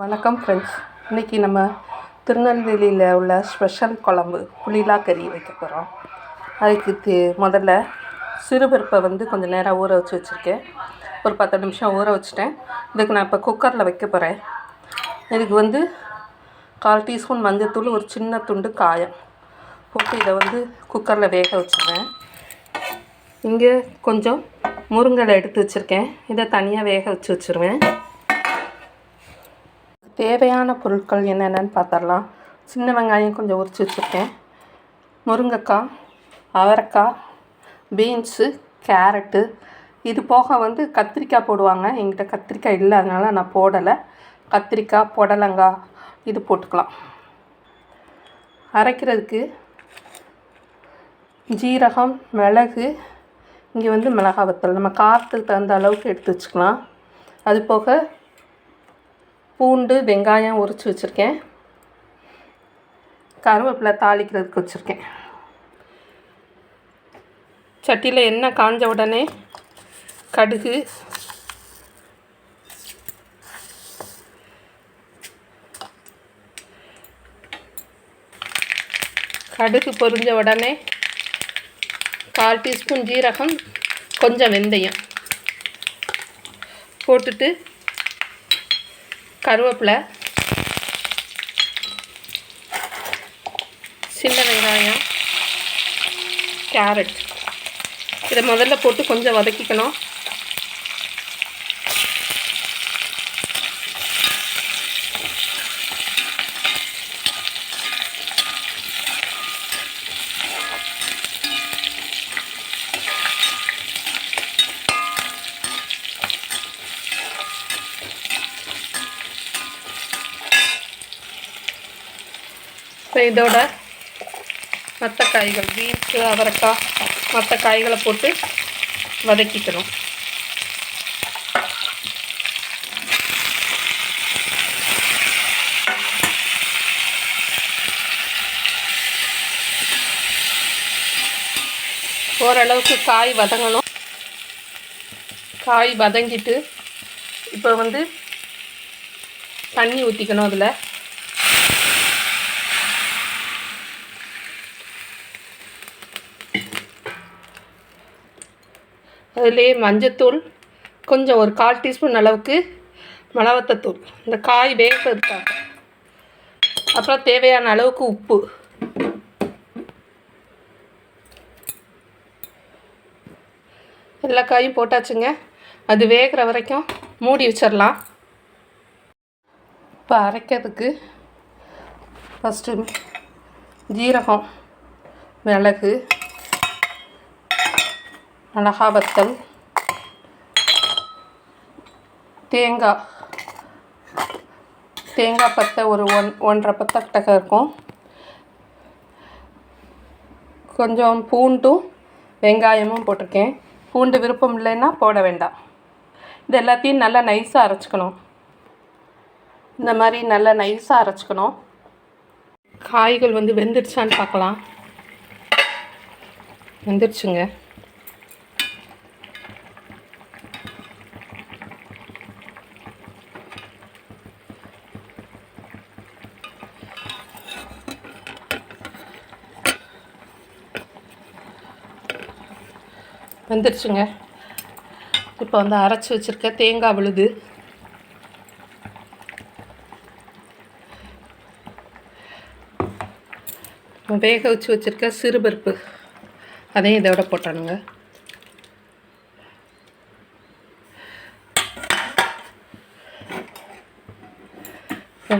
வணக்கம் ஃப்ரெண்ட்ஸ் இன்றைக்கி நம்ம திருநெல்வேலியில் உள்ள ஸ்பெஷல் குழம்பு புளிலா கறி வைக்க போகிறோம் அதுக்கு தே முதல்ல சிறுபருப்பை வந்து கொஞ்சம் நேரம் ஊற வச்சு வச்சுருக்கேன். ஒரு பத்து நிமிஷம் ஊற வச்சுட்டேன். இதுக்கு நான் இப்போ குக்கரில் வைக்க போகிறேன் இதுக்கு வந்து கால் டீஸ்பூன் மஞ்சத்தூள் ஒரு சின்ன துண்டு காயம் போட்டு இதை வந்து குக்கரில் வேக வச்சுருவேன் இங்கே கொஞ்சம் முருங்கலை எடுத்து வச்சுருக்கேன். இதை தனியாக வேக வச்சு வச்சுருவேன். தேவையான பொருட்கள் என்னென்னு பார்த்துடலாம். சின்ன வெங்காயம் கொஞ்சம் உரித்து வச்சுருக்கேன். முருங்கைக்காய் அவரைக்காய் பீன்ஸு கேரட்டு. இது போக வந்து கத்திரிக்காய் போடுவாங்க. எங்கிட்ட கத்திரிக்காய் இல்லை அதனால் நான் போடலை. கத்திரிக்காய் புடலங்காய் இது போட்டுக்கலாம். அரைக்கிறதுக்கு ஜீரகம் மிளகு இங்கே வந்து மிளகாய் வத்தல். நம்ம காரத்துக்கு தகுந்த அளவுக்கு எடுத்து வச்சுக்கலாம். அது போக பூண்டு வெங்காயம் உரித்து வச்சுருக்கேன். கருவேப்பிலை தாளிக்கிறதுக்கு வச்சுருக்கேன். சட்டியில் எண்ணெய் காஞ்ச உடனே கடுகு கடுகு பொரிஞ்ச உடனே கால் டீஸ்பூன் ஜீரகம் கொஞ்சம் வெந்தயம் போட்டுட்டு கருவேப்பிலை சின்ன வெங்காயம் கேரட். இதை முதல்ல போட்டு கொஞ்சம் வதக்கிக்கணும். இப்போ இதோட மற்ற காய்கள் பீன்ஸு அவரைக்காய் மற்ற காய்களை போட்டு வதக்கிக்கணும். ஓரளவுக்கு காய் வதங்கணும். காய் வதங்கிட்டு இப்போ வந்து தண்ணி ஊற்றிக்கணும் அதில். அதுலேயே மஞ்சத்தூள் கொஞ்சம் ஒரு கால் டீஸ்பூன் அளவுக்கு மிளவத்தத்தூள். இந்த காய் வேகிறதுக்காக. அப்புறம் தேவையான அளவுக்கு உப்பு. எல்லா காயும் போட்டாச்சுங்க. அது வேகிற வரைக்கும் மூடி வச்சிடலாம் இப்போ அரைக்கிறதுக்கு ஃபஸ்ட்டு ஜீரகம் மிளகு மிளகா வத்தல் தேங்காய் தேங்காய் பத்தை ஒரு ஒன் ஒன்றரை பத்தை கிட்டக்க இருக்கும். கொஞ்சம் பூண்டும் வெங்காயமும் போட்டிருக்கேன். பூண்டு விருப்பம் இல்லைன்னா போட வேண்டாம். இது எல்லாத்தையும் நல்லா நைஸாக அரைச்சிக்கணும். இந்த மாதிரி நல்லா நைஸாக அரைச்சிக்கணும். காய்கள் வந்து வெந்துடுச்சான்னு பார்க்கலாம். வெந்துடுச்சுங்க வந்துருச்சுங்க. இப்போ வந்து அரைச்சி வச்சுருக்க தேங்காய் விழுது. வேக வச்சு வச்சுருக்க சிறுபருப்பு அதையும் இதோட போட்டானுங்க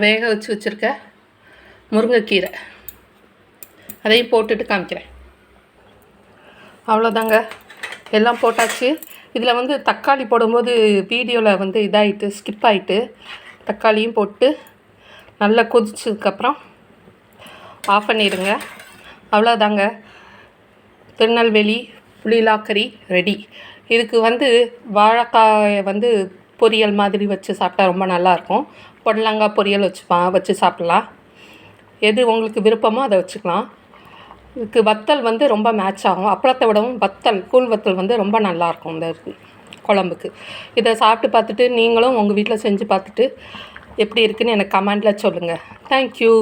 வேக வச்சு வச்சுருக்க முருங்கைக்கீரை அதையும் போட்டுட்டு காமிக்கிறேன். அவ்வளோதாங்க எல்லாம் போட்டாச்சு. இதில் வந்து தக்காளி போடும்போது வீடியோவில் வந்து இதாகிட்டு ஸ்கிப் ஆகிட்டு தக்காளியும் போட்டு நல்லா கொதிச்சதுக்கப்புறம் ஆஃப் பண்ணிடுங்க. அவ்வளோதாங்க. திருநெல்வேலி புளிலாக்கறி ரெடி இதுக்கு வந்து வாழைக்காயை வந்து பொரியல் மாதிரி வச்சு சாப்பிட்டா ரொம்ப நல்லாயிருக்கும். புடலங்காய் பொரியல் வச்சுப்பா வச்சு சாப்பிட்லாம். எது உங்களுக்கு விருப்பமோ அதை வச்சுக்கலாம். இதுக்கு வத்தல் வந்து ரொம்ப மேட்ச் ஆகும். அப்பளத்தை விடவும் வத்தல் கூழ் வத்தல் வந்து ரொம்ப நல்லாயிருக்கும் இந்த குழம்புக்கு. இதை சாப்பிட்டு பார்த்துட்டு நீங்களும் உங்கள் வீட்டில் செஞ்சு பார்த்துட்டு எப்படி இருக்குன்னு எனக்கு கமெண்டில் சொல்லுங்கள் தேங்க்யூ